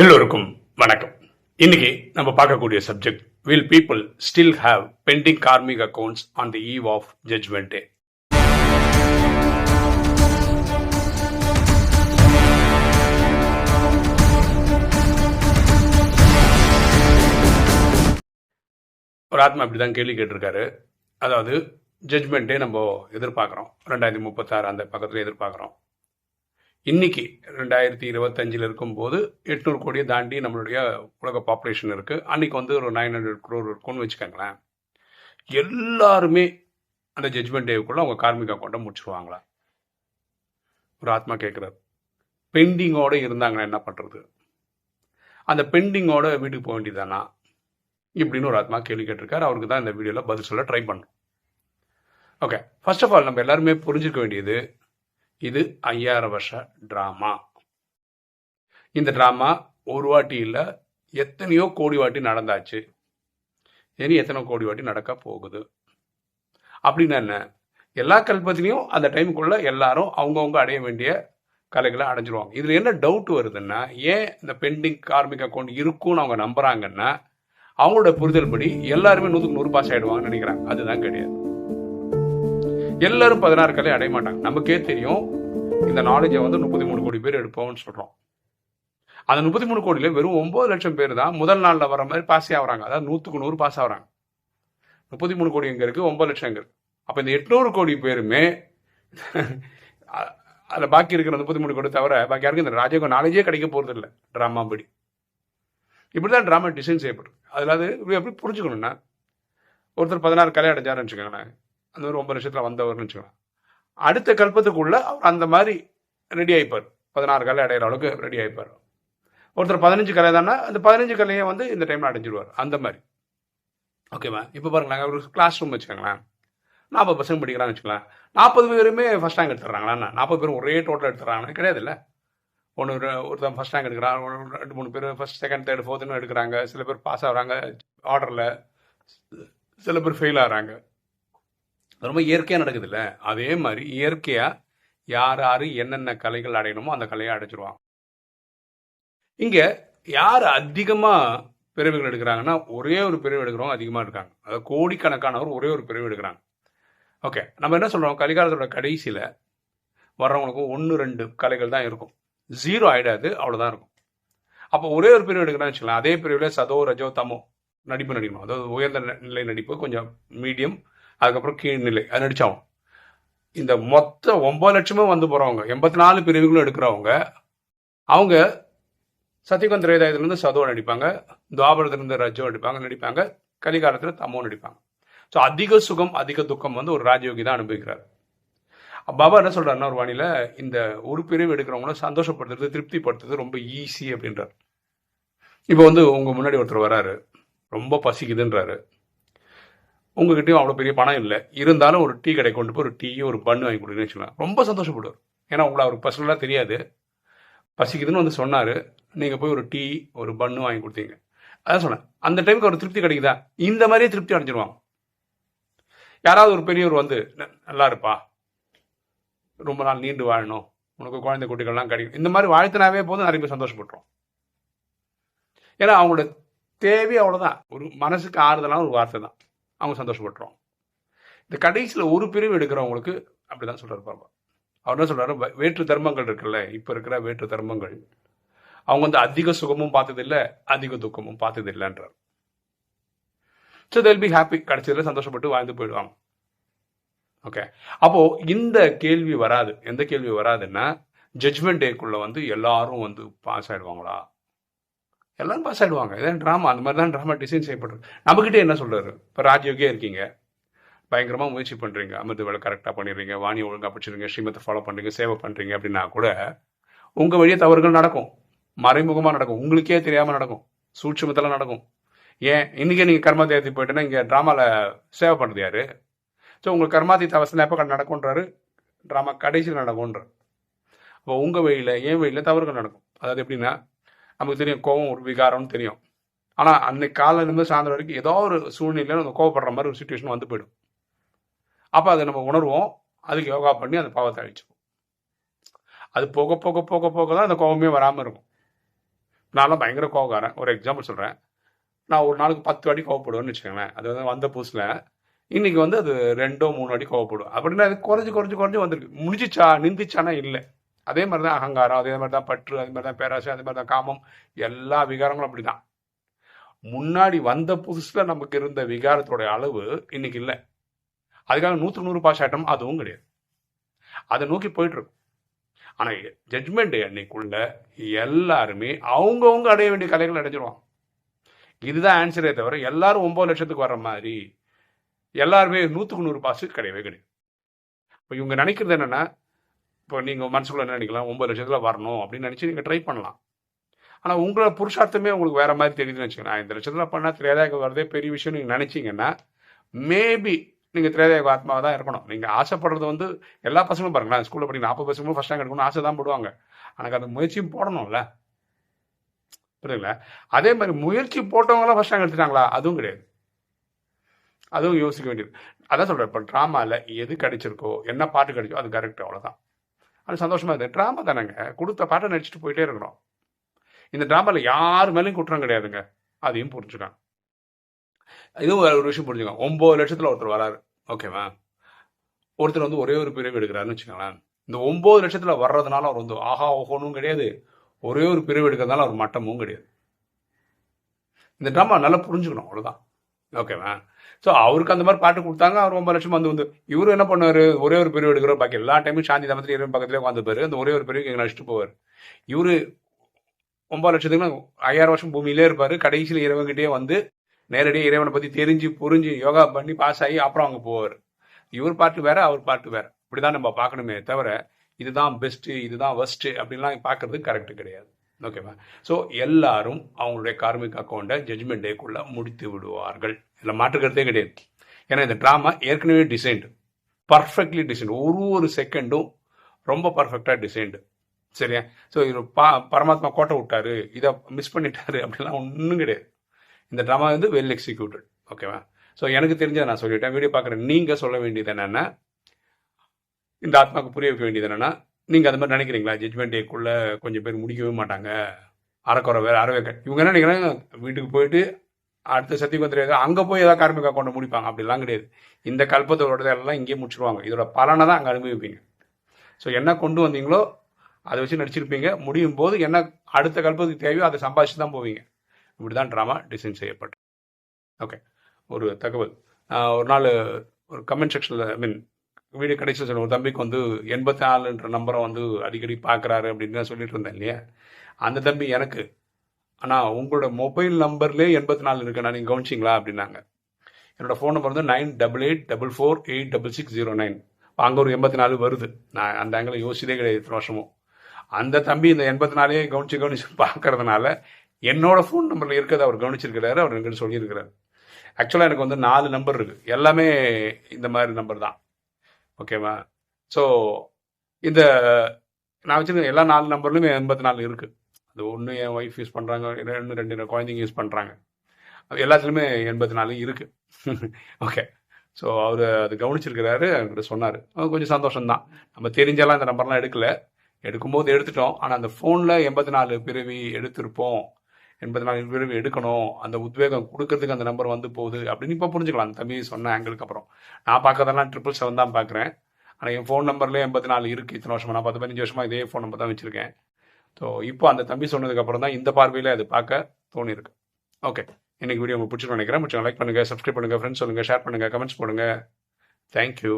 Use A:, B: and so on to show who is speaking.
A: எல்லோருக்கும் வணக்கம். இன்னைக்கு நம்ம பார்க்கக்கூடிய subject will people still have pending karmic accounts on the eve of judgement day ஒரு ஆத்மா இப்படி தான் கேள்வி கேட்டிருக்காரு. அதாவது ஜட்ஜ்மெண்ட்டே நம்ம எதிர்பார்க்குறோம். ரெண்டாயிரத்தி முப்பத்தாறு அந்த பக்கத்தில் எதிர்பார்க்குறோம். இன்னைக்கு ரெண்டாயிரத்தி இருபத்தஞ்சில் இருக்கும்போது எட்நூறு கோடியை தாண்டி நம்மளுடைய உலக பாப்புலேஷன் இருக்குது அன்னைக்கு வந்து ஒரு நைன் ஹண்ட்ரட் குரோர் இருக்கும்னு வச்சுக்கோங்களேன். எல்லாருமே அந்த ஜட்ஜ்மெண்ட் டேவுக்குள்ளே அவங்க கார்மிக் அக்கௌண்ட்டை முடிச்சுருவாங்களா? ஒரு ஆத்மா கேட்குறாரு. பெண்டிங்கோடு இருந்தாங்கன்னா என்ன பண்ணுறது அந்த பெண்டிங்கோட வீட்டுக்கு போக வேண்டியதானா இப்படின்னு ஒரு ஆத்மா கேள்வி கேட்டிருக்காரு. அவருக்கு தான் இந்த வீடியோவில் பதில் சொல்ல ட்ரை பண்ணும். ஓகே ஃபர்ஸ்ட் ஆஃப் ஆல் நம்ம எல்லாருமே புரிஞ்சுக்க வேண்டியது இது ஐயாயிரம் வருஷ ட்ராமா இந்த ட்ராமா ஒரு வாட்டி இல்லை எத்தனையோ கோடி வாட்டி நடந்தாச்சு. இனி எத்தனை கோடி வாட்டி நடக்க போகுது. அப்படின்னா என்ன? எல்லா கல்பத்திலையும் அந்த டைமுக்குள்ள எல்லாரும் அவங்கவுங்க அடைய வேண்டிய கலைகளை அடைஞ்சிருவாங்க. இதில் என்ன டவுட் வருதுன்னா ஏன் இந்த பெண்டிங் கார்மிக் அக்கௌண்ட் இருக்கும்னு அவங்க நம்புறாங்கன்னா அவங்களோட புரிதல் படி எல்லாருமே நூற்றுக்கு நூறு பாஸ் ஆகிடுவாங்கன்னு நினைக்கிறாங்க. அதுதான் கிடையாது. எல்லாரும் பதினாறு கலை அடைய மாட்டாங்க. நமக்கே தெரியும் இந்த நாலேஜை வந்து முப்பத்தி மூணு கோடி பேர் எடுப்போம்னு சொல்றோம். அந்த முப்பத்தி மூணு கோடியில வெறும் ஒன்பது லட்சம் பேர் தான் முதல் நாளில் வர மாதிரி பாஸ் ஆகுறாங்க. அதாவது நூற்றுக்கு நூறு பாஸ் ஆகுறாங்க. முப்பத்தி மூணு கோடி இங்கே இருக்கு? ஒன்பது லட்சம் இருக்கு? அப்போ இந்த எட்நூறு கோடி பேருமே அதில் பாக்கி இருக்கிற முப்பத்தி மூணு கோடி தவிர பாக்கி யாருக்கும் இந்த ராஜயோக நாலேஜே கிடைக்க போகிறது இல்லை. ட்ராமா படி. இப்படி தான் ட்ராமா டிசைன் செய்யப்படும். அதில் அது எப்படி புரிஞ்சுக்கணும்னா ஒருத்தர் பதினாறு கலை அடைஞ்சாருன்னு வச்சுக்கோங்களேன். அந்த ஒரு ஒன்பது லட்சத்தில் வந்தவர்னு வச்சுக்கலாம் அடுத்த கல்பத்துக்குள்ளே அவர் அந்த மாதிரி ரெடி ஆகிப்பார் பதினாறு கலை அடையிற அளவுக்கு ரெடி ஆகிப்பார் ஒருத்தர் பதினஞ்சு கலை தானே அந்த பதினஞ்சு கலையை வந்து இந்த டைமில் அடைஞ்சிடுவார் அந்த மாதிரி. ஓகேவா இப்போ பாருங்களேன் ஒரு கிளாஸ் ரூம் வச்சுக்கோங்களேன். நாற்பது பர்சன்ட் படிக்கிறான்னு வச்சுக்கலாம் நாற்பது பேருமே ஃபஸ்ட் ரேங்க் எடுத்துறாங்களா நாற்பது பேரும் ஒரே டோட்டல் எடுத்துறாங்கன்னா கிடையாது இல்லை ஒன்று ஒருத்தன் ஃபஸ்ட் ரேங்க் எடுக்கிறான் ஒன்று ரெண்டு மூணு பேர் ஃபஸ்ட் செகண்ட் தேர்ட் ஃபோர்த்துன்னு எடுக்கிறாங்க. சில பேர் பாஸ் ஆகுறாங்க ஆர்டரில் சில பேர் ஃபெயில் ஆகிறாங்க. ரொம்ப இயற்கையாக நடக்குது இல்லை அதே மாதிரி இயற்கையாக யார் யார் என்னென்ன கலைகள் அடையணுமோ அந்த கலையை அடைச்சிருவாங்க இங்கே யார் அதிகமாக பிரிவுகள் எடுக்கிறாங்கன்னா ஒரே ஒரு பிரிவு எடுக்கிறவங்க அதிகமாக இருக்காங்க. அதாவது கோடிக்கணக்கானவர் ஒரே ஒரு பிரிவு எடுக்கிறாங்க. ஓகே நம்ம என்ன சொல்கிறோம் கலிகாலத்தோட கடைசியில் வர்றவங்களுக்கும் ஒன்று ரெண்டு கலைகள் தான் இருக்கும். ஜீரோ ஆகிடாது அவ்வளோதான் இருக்கும். அப்போ ஒரே ஒரு பிரிவு எடுக்கிறான்னு வச்சுக்கலாம் அதே பிரிவில் சதோ ரஜோ தமோ நடிப்பு நடிக்கணும். அதாவது உயர்ந்த நிலை நடிப்பு கொஞ்சம் மீடியம் அதுக்கப்புறம் கீழ்நிலை அது நடித்தவன் இந்த மொத்த ஒம்பது லட்சமும் வந்து போகிறவங்க எண்பத்தி நாலு பிரிவுகளும் எடுக்கிறவங்க அவங்க சத்தியகந்த ரேதாயத்துலேருந்து சதுவ நடிப்பாங்க துவாபரத்துலேருந்து ரஜோ நடிப்பாங்க நடிப்பாங்க கலிகாலத்தில் தமோ நடிப்பாங்க. ஸோ அதிக சுகம் அதிக துக்கம் வந்து ஒரு ராஜயோகி தான் அனுபவிக்கிறார். பாபா என்ன சொல்கிறார் ஒரு வாணியில இந்த ஒரு பிரிவு எடுக்கிறவங்கள சந்தோஷப்படுத்துறது திருப்திப்படுத்துறது ரொம்ப ஈஸி அப்படின்றார். இப்போ வந்து உங்கள் முன்னாடி ஒருத்தர் வராரு ரொம்ப பசிக்குதுன்றாரு. உங்ககிட்டயும் அவ்வளோ பெரிய பணம் இல்லை. இருந்தாலும் ஒரு டீ கடை கொண்டு போய் ஒரு டீயும் ஒரு பண்ணு வாங்கி கொடுக்குன்னு வச்சுக்கலாம் ரொம்ப சந்தோஷப்படுவார். ஏன்னா உங்களை அவருக்கு பர்சனலாக தெரியாது. பசிக்குதுன்னு வந்து சொன்னார். நீங்கள் போய் ஒரு டீ ஒரு பண்ணு வாங்கி கொடுத்தீங்க. அதான் சொன்னேன். அந்த டைமுக்கு ஒரு திருப்தி கிடைக்குதா? இந்த மாதிரியே திருப்தி அடைஞ்சிருவாங்க. யாராவது ஒரு பெரியவர் வந்து நல்லா இருப்பா. ரொம்ப நாள் நீண்டு வாழணும். உனக்கு குழந்தை குட்டிகள்லாம் கிடைக்கும். இந்த மாதிரி வாழ்த்தினாவே போதும். நிறைய பேர் சந்தோஷப்பட்டுரும். ஏன்னா அவங்களோட தேவை அவ்வளோதான் ஒரு மனசுக்கு ஆறுதலான ஒரு வார்த்தை தான். அவங்க சந்தோஷப்பட்டுரும். இந்த கடைசியில் ஒரு பிரிவு எடுக்கிறவங்களுக்கு அப்படி தான் சொல்கிறார் பாபா. அவர் என்ன சொல்கிறாரு வேற்று தர்மங்கள் இருக்குல்ல இப்போ இருக்கிற வேற்று தர்மங்கள். அவங்க வந்து அதிக சுகமும் பார்த்ததில்லை அதிக துக்கமும் பார்த்ததில்லைன்றார். ஸோ தெல் பி ஹாப்பி கடைசியில் சந்தோஷப்பட்டு வாழ்ந்து போயிடுவாங்க. ஓகே அப்போது இந்த கேள்வி வராது. எந்த கேள்வி வராதுன்னா ஜட்ஜ்மெண்ட் டேக்குள்ளே வந்து எல்லாரும் வந்து பாஸ் ஆயிடுவாங்களா? எல்லாரும் பாஸ் ஆயிடுவாங்க இதான் ட்ராமா அந்த மாதிரி தான் ட்ராமா டிசைன் செய்யப்படுறது நம்மக்கிட்ட என்ன சொல்கிறாரு இப்போ ராஜயோகியாக இருக்கீங்க. பயங்கரமாக முயற்சி பண்ணுறீங்க அமிர்த வேலை கரெக்டாக பண்ணிடுறீங்க. வாணி ஒழுங்காக பிடிச்சிருங்க ஸ்ரீமத்தை ஃபாலோ பண்ணுறீங்க சேவை பண்ணுறீங்க அப்படின்னா கூட உங்கள் வழியே தவறுகள் நடக்கும். மறைமுகமாக நடக்கும். உங்களுக்கே தெரியாமல் நடக்கும். சூட்சமத்தில் நடக்கும். ஏன்? இன்னைக்கே நீங்க கர்மதேவதி போயிட்டுன்னா இங்கே ட்ராமாவில் சேவை பண்ணுறது யார்? ஸோ உங்களுக்கு கர்மாதீத்த அவசரம் எப்போ நடக்கும்ன்றாரு? ட்ராமா கடைசியில் நடக்கும்ன்ற அப்போ உங்கள் வழியில் ஏன் வழியில் தவறுகள் நடக்கும். அதாவது எப்படின்னா நமக்கு தெரியும் கோவம் ஒரு விகாரம்னு தெரியும். ஆனால் அன்னைக்கு காலையிலேருந்து சாயந்தரம் வரைக்கும் ஏதோ ஒரு சூழ்நிலையில் நம்ம கோவப்படுற மாதிரி ஒரு சுச்சுவேஷன் வந்து போயிடும். அப்போ அதை நம்ம உணர்வோம். அதுக்கு யோகா பண்ணி அந்த பாவத்தை அழிச்சுப்போம். அது போக போக போக போக தான் அந்த கோபமே வராமல் இருக்கும். நான்லாம் பயங்கர கோவக்காரன் ஒரு எக்ஸாம்பிள் சொல்கிறேன் நான் ஒரு நாளுக்கு பத்து வாட்டி கோவப்படுவேன்னு வச்சுக்கோங்களேன். அது வந்து வந்த புதுசில். இன்னைக்கு வந்து அது ரெண்டோ மூணு வாட்டி கோவப்படும் அப்படின்னா அது குறைஞ்சி குறைஞ்சி குறைஞ்சி வந்திருக்கு. முடிஞ்சிச்சா நிந்திச்சானா இல்லை. அதே மாதிரி தான் அகங்காரம் அதே மாதிரி தான் பற்று அதே மாதிரி தான் பேராசை அதே மாதிரி தான் காமம். எல்லா விகாரங்களும் அப்படி தான் முன்னாடி வந்த புதுசில் நமக்கு இருந்த விகாரத்தோட அளவு இன்னைக்கு இல்லை. அதுக்காக நூற்று நூறு பாஸ் ஆட்டம் அதுவும் கிடையாது. அதை நோக்கி போயிட்டுருக்கும். ஆனால் ஜட்மெண்ட் அன்னைக்குள்ள எல்லாருமே அவங்கவுங்க அடைய வேண்டிய கலைகள் அடைஞ்சிருவாங்க. இதுதான் ஆன்சரே தவிர எல்லாரும் ஒம்பது லட்சத்துக்கு வர்ற மாதிரி எல்லாருமே நூற்றுக்கு நூறு பாசு கிடையவே கிடையாது. இப்போ இவங்க நினைக்கிறது என்னென்னா இப்போ நீங்கள் மனசுக்குள்ள என்ன நினைக்கலாம் ஒன்பது லட்சத்தில் வரணும் அப்படின்னு நினச்சி நீங்கள் ட்ரை பண்ணலாம். ஆனால் உங்களோட புருஷார்த்தமே உங்களுக்கு வேறு மாதிரி தெரியுதுன்னு வச்சுக்கோங்க. இந்த லட்சத்தில் பண்ணால் திரேதாயக வரதே பெரிய விஷயம் நீங்கள் நினச்சிங்கன்னா மேபி நீங்கள் திரேதாயக ஆத்மாவாக தான் இருக்கணும். நீங்கள் ஆசைப்படுறது வந்து எல்லா பசங்களும் பாருங்களேன். ஸ்கூலில் படிக்க நாற்பது பசங்களும் ஃபஸ்ட் ரேங்க் எடுக்கணும் ஆசை தான் போடுவாங்க. ஆனால் அந்த முயற்சியும் போடணும்ல. புரியுதுங்களா? அதே மாதிரி முயற்சி போட்டவங்களாம் ஃபஸ்ட் ரேங்க் எடுத்துட்டாங்களா? அதுவும் கிடையாது. அதுவும் யோசிக்க வேண்டியது. அதான் சொல்கிறேன் இப்போ ட்ராமாவில் எது கிடைச்சிருக்கோ என்ன பாட்டு கிடைச்சோ அது கரெக்ட் அவ்வளோதான் அது சந்தோஷமாக இருக்குது ட்ராமா தானேங்க. கொடுத்த பாட்டை நடிச்சுட்டு போயிட்டே இருக்கிறோம். இந்த ட்ராமாவில் யார் மேலேயும் குற்றம் கிடையாதுங்க. அதையும் புரிஞ்சுக்காங்க இதுவும் ஒரு விஷயம் புரிஞ்சுக்கோங்க ஒம்பது லட்சத்தில் ஒருத்தர் வராரு. ஓகேவா? ஒருத்தர் வந்து ஒரே ஒரு பிரிவு எடுக்கிறாருன்னு வச்சுக்கோங்களேன். இந்த ஒம்பது லட்சத்தில் வர்றதுனால அவர் வந்து ஆஹா ஓஹோனும் கிடையாது. ஒரே ஒரு பிரிவு எடுக்கிறதுனால அவர் மட்டமும் கிடையாது. இந்த ட்ராமா நல்லா புரிஞ்சுக்கணும். அவ்வளோதான் ஓகேவா ஸோ அவருக்கு அந்த மாதிரி பாட்டு கொடுத்தாங்க. அவர் ஒன்பது லட்சம் வந்து வந்து இவரு என்ன பண்ணுவார்? ஒரே ஒரு பிரிவு எடுக்கிறோம். பாக்கி எல்லா டைமும் சாந்தி தமத்தில் இரவு பக்கத்துலேயே உட்காந்துப்பாரு அந்த ஒரே ஒரு பிரிவுக்கு எங்களை அடிச்சுட்டு போவார். இவரு ஒன்பது லட்சத்துக்கு ஐயாயிரம் வருஷம் பூமியிலே இருப்பார். கடைசியில் இறைவன்கிட்டயே வந்து நேரடியாக இறைவனை பற்றி தெரிஞ்சு புரிஞ்சு யோகா பண்ணி பாஸ் ஆகி அப்புறம் அவங்க போவார். இவர் பாட்டு வேற அவர் பாட்டு வேற. இப்படிதான் நம்ம பார்க்கணுமே தவிர இதுதான் பெஸ்ட்டு இதுதான் ஒஸ்ட்டு அப்படின்லாம் பார்க்கறது கரெக்டு கிடையாது. ஓகேவா ஸோ எல்லாரும் அவங்களுடைய கார்மிக் அக்கௌண்ட்டை ஜட்ஜ்மெண்ட் டேக்குள்ளே முடித்து விடுவார்கள். இதில் மாற்றுக்கிறதே கிடையாது. ஏன்னா இந்த ட்ராமா ஏற்கனவே டிசைன்டு பர்ஃபெக்ட்லி டிசைன் ஒரு ஒரு செகண்டும் ரொம்ப பர்ஃபெக்டாக டிசைன்டு சரியா? ஸோ இது பா பரமாத்மா கோட்டை விட்டாரு. இதை மிஸ் பண்ணிட்டாரு அப்படிலாம் ஒன்றும் கிடையாது. இந்த ட்ராமா வந்து வெல் எக்ஸிக்யூட்டட் ஓகேவா ஸோ எனக்கு தெரிஞ்சதை நான் சொல்லிட்டேன். வீடியோ பார்க்குறேன் நீங்கள் சொல்ல வேண்டியது என்னென்னா இந்த ஆத்மாவுக்கு புரிய வைக்க வேண்டியது என்னென்னா நீங்கள் அது மாதிரி நினைக்கிறீங்களா? ஜட்மெண்ட் டேக்குள்ளே கொஞ்சம் பேர் முடிக்கவே மாட்டாங்க. அறக்குறை வேறு அறவே இவங்க என்ன நினைக்கிறாங்க? வீட்டுக்கு போயிட்டு அடுத்த சத்தியம் தெரியாது அங்கே போய் ஏதாவது கார்மிக அக்கௌண்ட்டை முடிப்பாங்க. அப்படிலாம் கிடையாது. இந்த கல்பத்தோட எல்லாம் இங்கேயே முடிச்சிருவாங்க. இதோட பலனை தான் அங்கே அனுபவிப்பீங்க. ஸோ என்ன கொண்டு வந்தீங்களோ அதை வச்சு நடிச்சிருப்பீங்க. முடியும் போது என்ன அடுத்த கல்பத்துக்கு தேவையோ அதை சம்பாதிச்சு தான் போவீங்க. இப்படி தான் ட்ராமா டிசைன் செய்யப்பட்டு ஓகே ஒரு தகவல். ஒரு நாள் ஒரு கமெண்ட் செக்ஷனில் ஐ மீன் வீடியோ கடைசியில் சொல்லுவோம் தம்பிக்கு வந்து எண்பத்தி நாலுன்ற நம்பரை வந்து அடிக்கடி பார்க்குறாரு அப்படின்னு சொல்லிட்டு இருந்தேன் இல்லையா? அந்த தம்பி எனக்கு ஆனால் உங்களோட மொபைல் நம்பர்லேயே எண்பத்தி நாலு இருக்குண்ணா நீங்கள் கவனிச்சிங்களா? அப்படின்னாங்க. என்னோடய ஃபோன் நம்பர் வந்து nine double eight double four eight double six zero nine அங்கே ஒரு எண்பத்தி நாலு வருது. நான் அந்த ஆங்கில யோசிச்சதே கிடையாது இத்தனை வருஷமும். அந்த தம்பி இந்த எண்பத்தி நாலே கவனிச்சு கவனிச்சு பார்க்கறதுனால என்னோட ஃபோன் நம்பரில் இருக்கிறத அவர் கவனிச்சிருக்கிறாரு அவர் எங்கிட்ட சொல்லியிருக்கிறாரு. ஆக்சுவலாக எனக்கு வந்து நாலு நம்பர் இருக்குது எல்லாமே இந்த மாதிரி நம்பர் தான். ஓகேவா? ஸோ இந்த நான் வச்சுருக்க எல்லா நாலு நம்பர்லையுமே எண்பத்தி நாலு இருக்குது அது ஒன்று என் ஒய்ஃப் யூஸ் பண்ணுறாங்க ரெண்டு ரெண்டு குழந்தைங்க யூஸ் பண்ணுறாங்க அது எல்லாத்துலேயுமே எண்பத்தி நாலு இருக்குது ஓகே ஸோ அவர் அது கவனிச்சிருக்கிறாரு என்கிட்ட சொன்னார். கொஞ்சம் சந்தோஷம்தான். நம்ம தெரிஞ்செல்லாம் இந்த நம்பர்லாம் எடுக்கல. எடுக்கும்போது எடுத்துட்டோம். ஆனால் அந்த ஃபோனில் எண்பத்தி நாலு பிறவி எடுத்திருப்போம். என்பதை நாங்கள் விரும்பி எடுக்கணும். அந்த உத்வேகம் கொடுக்கறதுக்கு அந்த நம்பர் வந்து போகுது அப்படின்னு இப்போ புரிஞ்சுக்கலாம். அந்த தம்பி சொன்ன ஆங்கிளுக்கு அப்புறம். நான் பார்க்கறதெல்லாம் ட்ரிபிள் செவன் தான் பார்க்குறேன். ஆனால் என் ஃபோன் நம்பர்லேயே எண்பத்தி நாலு இருக்குது இத்தனை வருஷமாக நான் பத்து பதினஞ்சு வருஷமாக இதே ஃபோன் நம்பர் தான் வச்சுருக்கேன். ஸோ இப்போ அந்த தம்பி சொன்னதுக்கப்புறம் தான் இந்த பார்வையில் அது பார்க்க தோணியிருக்கு. ஓகே இன்னைக்கு வீடியோ உங்களுக்கு பிடிச்சிருக்கோம் நினைக்கிறேன். முடிச்சு லைக் பண்ணுங்கள் சப்ஸ்கிரைப் பண்ணுங்கள் ஃப்ரெண்ட்ஸ் சொல்லுங்கள் ஷேர் பண்ணுங்கள் கமெண்ட்ஸ் போடுங்க. தேங்க்யூ